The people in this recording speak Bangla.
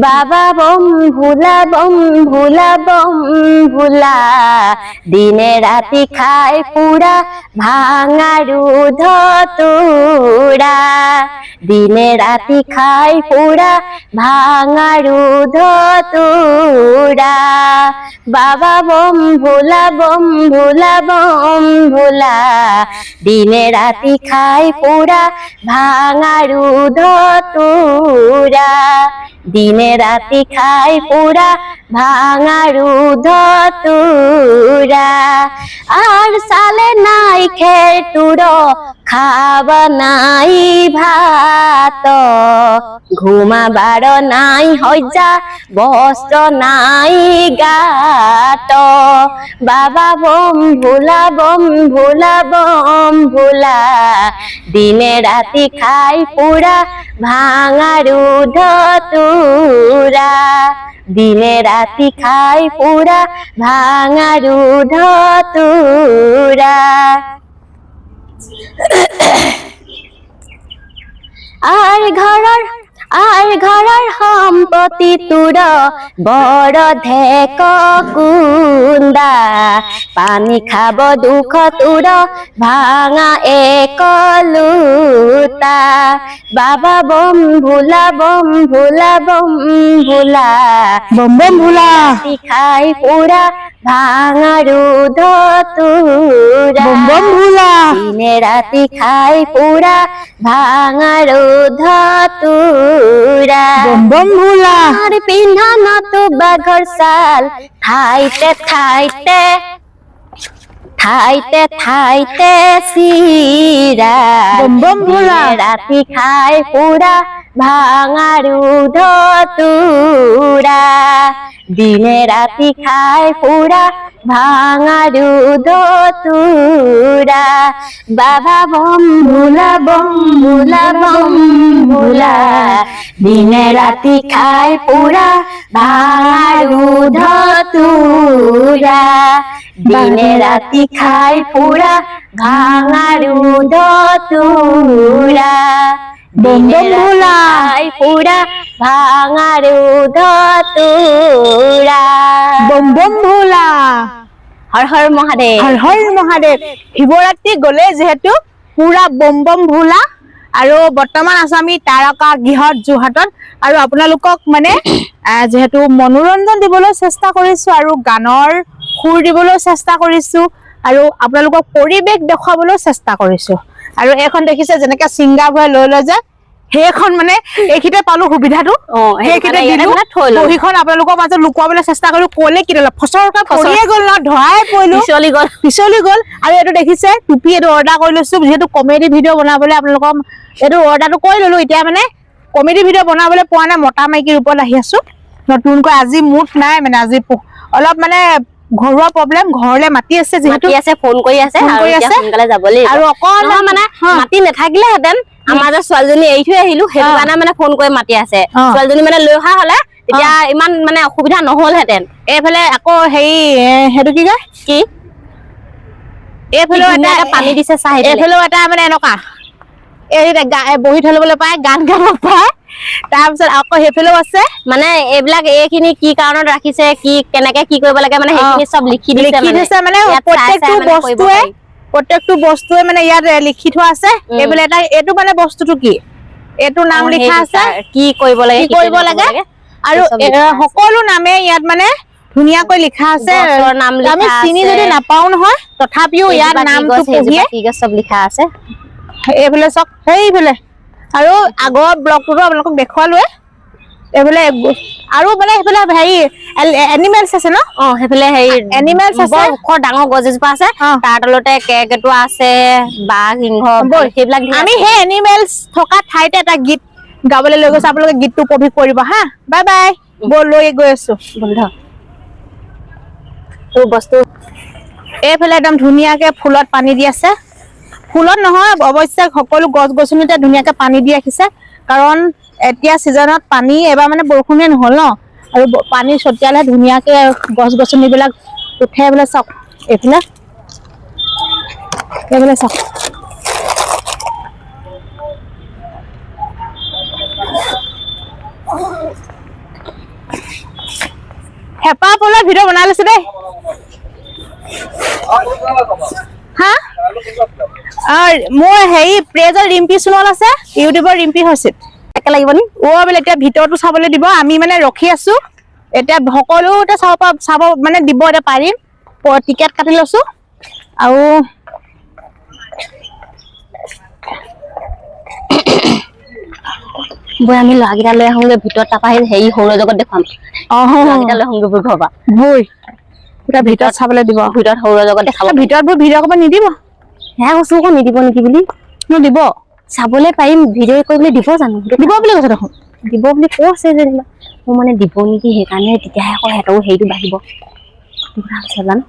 বাবা bomb Bhola bomb Bhola bomb Bhola দিনে রাতি খায় পুরা ভাঙারু ধতুরা দিনে রাতি খায় পুরা ভাঙারু ধতুরা বাবা bomb Bhola bomb Bhola bomb Bhola দিনে রাতি খাই পুরা ভাঙারু ধতুরা দিনে রাতি খাই পুরা ভাঙারু ধতুরা। আর সালে নাই খের টুরো খাবা নাই ভাত। ঘুমাবার নাই হজ্জা বস্ত্র নাই গাত। বাবা bomb Bhola bomb Bhola bomb Bhola দিনে রাতি খাই পুরা ভাঙারু ধতুরা। দিনে রাতি খাই পুরা ভাঙারু ধতুরা আর ঘৰৰ আর ঘৰৰ সম্পত্তি তোৰ বড় ধেক কুন্দা পানী খাব দুখ তোৰ ভাঙা এক লুটা বাবা bomb Bhola bomb Bhola bomb Bhola bomb bomb Bhola খাই পুৰা দিনে ৰাতি খাই বম আর পিন্ধা নতু ঠাইতে ঠাইতে ঠাইতে ঠাইতে চিৰা বম বম ৰাতি খাই পুৰা ভাঙাৰু ধতুৰা দিনে রাতি খায় খাই ভাঙা ভাঙাৰু ধতুৰা বাবা bomb Bhola bomb Bhola bomb Bhola দিনে ৰাতি খাই পুৰা ভাঙাৰু ধতুৰা দিনে ৰাতি খাই পুৰা ভাঙাৰু ধতুৰা বম বম ভোলা। খাই ভাঙাৰু ধতুৰা বম বম ভোলা। হৰ হৰ মহাদেৱ। হৰ হৰ মহাদেৱ। শিৱৰাত্ৰি গলে যিহেতু পুৰা বম বম ভোলা আৰু বৰ্তমান আছো আমি তাৰকা গৃহত যোৰহাটত। আৰু আপোনালোকক মানে যিহেতু মনোৰঞ্জন দিবলৈ চেষ্টা কৰিছো আৰু গানৰ সুৰ দিবলৈ চেষ্টা কৰিছো আৰু আপোনালোকক পৰিৱেশ দেখুৱাবলৈ চেষ্টা কৰিছো। আৰু এইখন দেখিছে যেনেকে ছিংগাৰবোৰে লৈ লৈ যে সেইখন মানে এইখিনিতে পালো সুবিধাটো। সেইখিনিতে দিলো। বহীখন আপোনালোকৰ মাজত লুকুৱাবলৈ চেষ্টা কৰিলো কলে কি দিলে ফচৰকে গ'ল ন ধৰাই পৰিলো। পিছলি গল। পিছলি গ'ল। আৰু এইটো দেখিছে টুপি এইটো অৰ্ডাৰ কৰি লৈছো যিহেতু কমেডি ভিডিঅ' বনাবলৈ আপোনালোকৰ এইটো অৰ্ডাৰটো কৰি ললো। এতিয়া মানে কমেডি ভিডিঅ' বনাবলৈ পোৱা নাই মতা মাইকীৰ ওপৰত আহি আছো। নতুনকৈ আজি মুঠ নাই মানে আজি অলপ মানে ঘৰুৱা প্ৰব্লেম ঘৰলে মাতি আছে যিহেতু আছে ফোন কৰি আছে আৰু অকণমান মানে। মাতি নাথাকিলেহেঁতেন আমাৰ যে ছোৱালীজনী এৰি থৈ আহিলো সেইটো। কাৰণে মানে ফোন কৰি মাতি আছে। ছোৱালীজনী মানে লৈ অহা হলে তেতিয়া ইমান মানে অসুবিধা নহলহেঁতেন এইফালে আকৌ হেৰি সেইটো কি কয় কি এইফালেও এটা পানী দিছে চাহ এইফালে। এইফালেও এটা মানে এনেকুৱা এই বহি থবলৈ পায় গান গাব পায় তাৰপিছত আকৌ সেইফালেও আছে মানে এইবিলাক এইখিনি কি কাৰণত ৰাখিছে কি কেনেকে কি কৰিব লাগে মানে। সেইখিনি চব লিখি দিছে মানে প্ৰত্যেকটো বস্তুৱে। প্ৰত্যেকটো বস্তুৱে মানে ইয়াত লিখি থোৱা আছে। এইফালে এটা এইটো মানে বস্তুটো কি? এইটো নাম লিখা আছে। কি কৰিব লাগে কি কৰিব লাগে। আৰু। সকলো নামে ইয়াত মানে ধুনীয়াকৈ লিখা আছে। আমি চিনি। যদি নাপাও নহয় তথাপিও ইয়াত নামটো পঢ়িয়ে চব লিখা আছে। এইফালে সেইফালে। আৰু আগৰ ব্লগটোতো আপোনালোকক দেখুৱালোৱে। এইফালে আৰু মানে সেইফালে হেৰি এনিমেলছ আছে ন? অ সেইফালে হেৰি Animals আছে? ওখ ডাঙৰ গছ এজোপা আছে। তাৰ তলতে কেৰ্কেটুৱা আছে বাঘ সিংহ ব'ল। সেইবিলাক আমি। সেই এনিমেলছ থকা ঠাইতে এটা গীত গাবলৈ লৈ গৈছো। আপোনালোকে গীতটো উপভোগ কৰিব হা? Bye bye. ব'ল লৈ গৈ আছো। বন্ধ। তোৰ বস্তু? এইফালে একদম ধুনীয়াকে ফুলত পানী দি আছে। ফুলত নহয় অৱশ্যে সকলো গছ গছনিতে ধুনীয়াকে পানী দি ৰাখিছে। কাৰণ এতিয়া ছিজনত পানী এবাৰ মানে বৰষুণে নহল ন? আৰু পানী ছটিয়ালে ধুনীয়াকে গছ গছনিবিলাক উঠে বোলে চাওক এইফালে। এইফালে চাওক। হেঁপাহ পলোৱা ভিডিঅ' বনাই লৈছো দেই। হা? মোৰ হেৰি প্ৰেজৰ ৰিম্পী সোণোৱাল আছে ইউটিউবৰ ৰিম্পী হৈছিল লাগিব নি? অ বোলে এতিয়া ভিতৰতো চাবলৈ দিব আমি মানে ৰখি আছো। এতিয়া সকলো এতিয়া চাব চাব মানে দিব এতিয়া পাৰিম। টিকেট কাটি লৈছো। আৰু বৈ আমি ল'ৰাকেইটা লৈ আহোঁগে ভিতৰত তাৰপৰা হেৰি সৌৰজগত দেখুৱাম। অ। ল'ৰাকেইটা লৈ আহোঁগে ঘৰৰ পৰা। বৈ এতিয়া ভিতৰত চাবলৈ দিব। ভিতৰত সৌৰজগত দেখাব। ভিতৰত বোৰ ভিডিঅ' কৰিব নিদিব? সেয়া কৈছো আকৌ নিদিব নেকি বুলি? ন দিব চাবলৈ পাৰিম ভিডিঅ' কৰিবলৈ দিব জানো? দিব বুলি কৈছে দেখোন। দিব বুলি কৈছে যেনিবা মোৰ মানে দিব নেকি সেইকাৰণে তেতিয়াহে আকৌ সিহঁতৰো হেৰিটো বাঢ়িব। জানো?